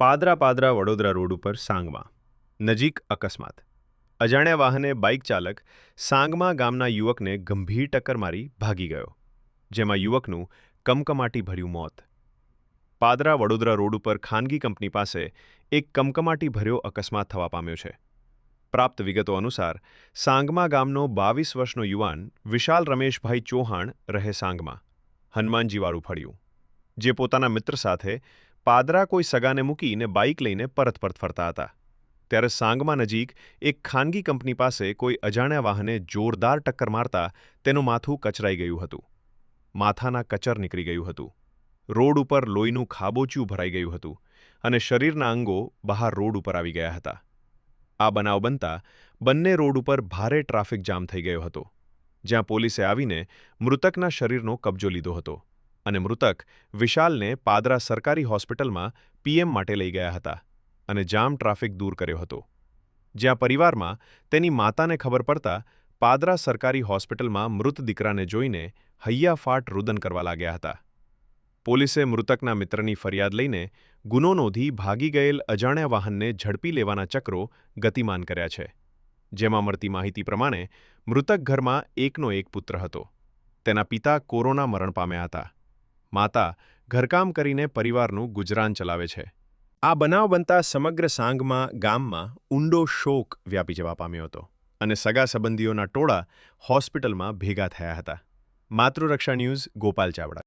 Padra Padra Vadodara road ઉપર સાંગમાં. નજીક અકસ્માત. અજાણ્યા વાહને બાઇક ચાલક સાંગમા ગામના યુવકને ગંભીર ટક્કર મારી ભાગી ગયો, જેમાં યુવકનું કમકમાટી ભર્યું મોત. પાદરા વડોદરા રોડ ઉપર ખાનગી કંપની પાસે એક કમકમાટી ભર્યો અકસ્માત થવા પામ્યો છે. પ્રાપ્ત વિગતો અનુસાર, સાંગમા ગામનો બાવીસ વર્ષનો યુવાન વિશાલ રમેશભાઈ ચૌહાણ રહે સાંગમાં, હનુમાનજીવાળું ફળ્યું, જે પોતાના મિત્ર સાથે પાદરા કોઈ સગાને મૂકીને બાઇક લઈને પરત પરત ફરતા હતા. ત્યારે સાંગમા નજીક એક ખાનગી કંપની પાસે કોઈ અજાણ્યા વાહને જોરદાર ટક્કર મારતા તેનું માથું કચરાઈ ગયું હતું. માથાના કચર નીકળી ગયું હતું. રોડ ઉપર લોહીનું ખાબોચિયું ભરાઈ ગયું હતું અને શરીરના અંગો બહાર રોડ ઉપર આવી ગયા હતા. આ બનાવ બનતા બંને રોડ ઉપર ભારે ટ્રાફિક જામ થઈ ગયો હતો, જ્યાં પોલીસે આવીને મૃતકના શરીરનો કબજો લીધો હતો. અને મૃતક વિશાલને પાદરા સરકારી હોસ્પિટલમાં પીએમ માટે લઈ ગયા હતા અને જામ ટ્રાફિક દૂર કર્યો હતો. જ્યાં પરિવારમાં તેની માતાને ખબર પડતા પાદરા સરકારી હોસ્પિટલમાં મૃત દીકરાને જોઈને હૈયાફાટ રુદન કરવા લાગ્યા હતા. પોલીસે મૃતકના મિત્રની ફરિયાદ લઈને ગુનો નોંધી ભાગી ગયેલ અજાણ્યા વાહનને ઝડપી લેવાના ચક્રો ગતિમાન કર્યા છે, જેમાં મળતી માહિતી પ્રમાણે મૃતક ઘરમાં એકનો એક પુત્ર હતો. તેના પિતા કોરોના મરણ પામ્યા હતા. માતા ઘરકામ કરીને પરિવારનું ગુજરાન ચલાવે છે. આ બનાવ બનતા સમગ્ર સાંગમાં, ગામમાં ઊંડો શોક વ્યાપી જવા પામ્યો હતો અને સગા સંબંધીઓના ટોળા હોસ્પિટલમાં ભેગા થયા હતા. માતૃરક્ષા ન્યૂઝ, ગોપાલ ચાવડા.